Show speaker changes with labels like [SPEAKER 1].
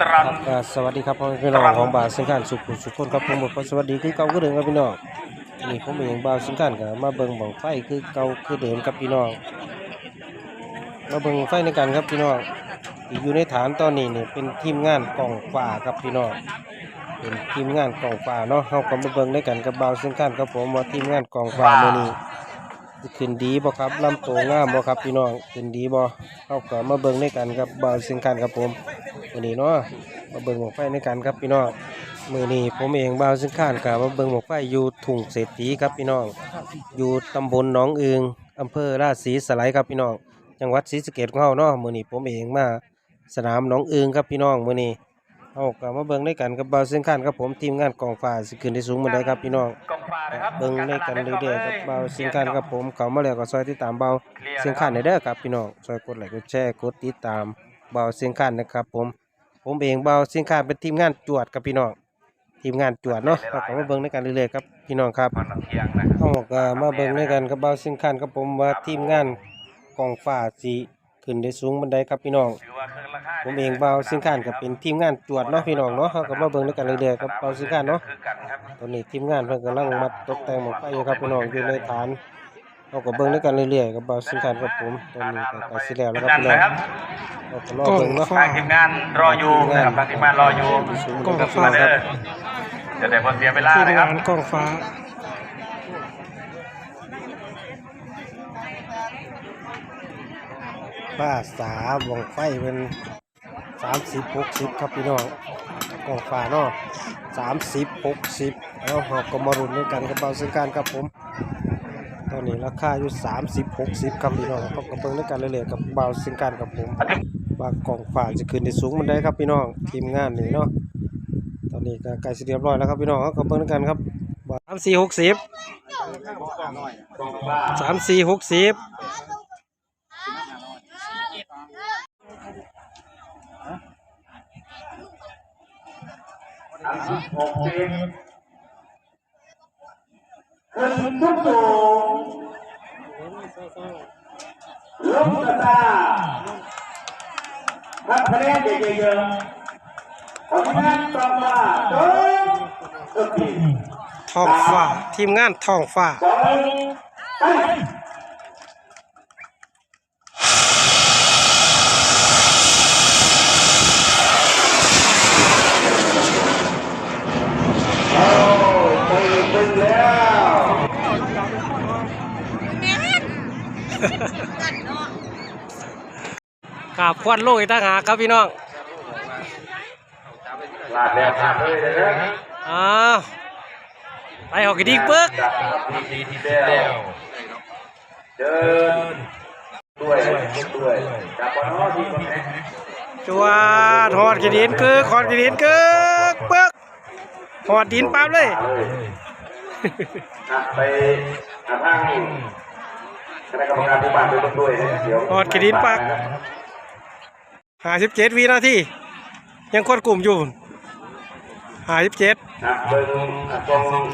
[SPEAKER 1] ตรัง
[SPEAKER 2] ก็สวัสดีครับพ่อแม่พี่น้องของบ่าวสิงคานสุขสุขคนครับผมหมดสวัสดีคือเก่าคือเดิมครับพี่น้องนี่ผมเองบ่าวสิงคานก็มาเบิ่งบังไฟคือเก่าคือเดิมครับพี่น้องมาเบิ่งไฟในกันครับพี่น้องที่อยู่ในฐานตอนนี้เนี่ยเป็นทีมงานกล่องฟ้าครับพี่น้องเป็นทีมงานกล่องฟ้าเนาะเฮาก็มาเบิ่งในกันกับบ่าวสิงคานครับผมว่าทีมงานกล่องฟ้ามื้อนี้สิขึ้นดีบ่ครับลำตัวงามบ่ครับพี่น้องขึ้นดีบ่เฮาก็มาเบิ่งในกันกับบ่าวสิงคานครับผม มื้อนี้เนาะมาเบิ่งหมอกไฟในกันครับพี่น้องมื้อนี้ผมเองบ่าวซึ่งข้านกับมาเบิ่งหมอกไฟอยู่ทุ่งเศรษฐีครับพี่น้องอยู่ตำบลหนองอึงอำเภอราชสีสไลยครับพี่น้องจังหวัดศรีสะเกษของเฮาเนาะมื้อนี้ผมเองมาสนามหนองอึงครับพี่น้องมื้อนี้เฮาก็มาเบิ่งในกันกับบ่าวซึ่งข้านครับผมทีมงานกองฟ้าสิขึ้นได้สูงมื้อใดครับพี่น้อง
[SPEAKER 1] กองฟ้านะครับ
[SPEAKER 2] เบิ่งในกันเรื่อยๆกับบ่าวซึ่งข้านครับผมเข้ามาแล้วก็ซอยติดตามบ่าวเสียงขานในเด้อครับพี่น้องช่วยกดไลค์กดแชร์กดติดตามเบาเสียงขานนะครับผม ผมเองเบาเสียงขานเป็นทีมงานจวดกับพี่น้องทีมงานจวดเนาะเราก็มาเบิ่งในกันเรื่อยๆครับพี่น้องครับ
[SPEAKER 1] มันเที่ยงนะครับ
[SPEAKER 2] เอาก็มาเบิ่งในกันกับเบาเสียงขานครับผมว่าทีมงานกองฟ้าสิขึ้นได้สูงบันไดครับพี่น้อง
[SPEAKER 1] ถือว่าเครื่องราคา
[SPEAKER 2] ผมเองเบาเสียงขานก็เป็นทีมงานจวดเนาะพี่น้องเนาะเราก็มาเบิ่งในกันเรื่อยๆกับเบาเสียงขานเนาะ
[SPEAKER 1] คือกันครับ
[SPEAKER 2] ตอนนี้ทีมงานเพิ่นกำลังมาตกแต่งหมอกไฟอยู่ครับพี่น้องอยู่ในฐาน เราก็เบิ่งในกันเรื่อยๆกับเบาเสียงขานครับผมตอนนี้ก็ใกล้สิแล้วแล้วครับ
[SPEAKER 1] นั่น
[SPEAKER 2] พี่น้อง
[SPEAKER 1] นะครับ
[SPEAKER 2] เราก็รอเบิ่งเนาะ
[SPEAKER 1] ทางทีมงานรออยู่นะครับทางทีมงานรออยู่
[SPEAKER 2] กองฟ้า
[SPEAKER 1] มาเด้อจะได้บ่เสียเวลา
[SPEAKER 2] ทีม
[SPEAKER 1] นะครับ
[SPEAKER 2] งานกองฟ้าป้าสาวงไฟเป็นสามสิบหกสิบครับพี่น้องกองฟ้าเนาะสามสิบหกสิบแล้วหอกก็มารุนด้วยกันกับเบาซึ่งการครับผม ตอนนี้ราคาอยู่สามสิบหกสิบครับพี่น้องก็กระเบื้งด้วยกันเรื่อยๆกับเบาซึ่งการครับผมว่ากล่องฝากจะขึ้นในสูงมันได้ครับพี่น้องทีมงานนี่เนาะตอนนี้ก็ใกล้สิเรียบร้อยแล้วครับพี่น้องก็เบิ่งกันครับสามสี่หกสิบสามสี่หกสิบ
[SPEAKER 1] หกสิบขึ้นทุกสูง ลงกระตาถ้าคะแนนเยอะๆของงานต่อมาโดยสุดที่
[SPEAKER 2] ทองฟ้าทีมงานทองฟ้า
[SPEAKER 1] สองไปตึงแล้ว
[SPEAKER 2] กราบควันโลกอีกต่างหากครับพี่น้อง
[SPEAKER 1] ลาดแล้วผ่านเลยนะ
[SPEAKER 2] อ้าวไปหอกกระดิกเบิก
[SPEAKER 1] จากทีทีที่แล้วเดินด้วยด้วยจากปนอที่คนแรก
[SPEAKER 2] จวดหอดกระดินกึกหอดกระดินกึกเบิกหอดดินปั๊บเลย
[SPEAKER 1] ไปหาทาง คณะกรรมการผู้บ้านด้วยด้วยเดี๋ยว
[SPEAKER 2] หอดกระดินปักห้าสิบเจ็ดวินาทียังควดกลุ่มอยู่ห้าสิบเจ็ด
[SPEAKER 1] นะเบิ้งตรง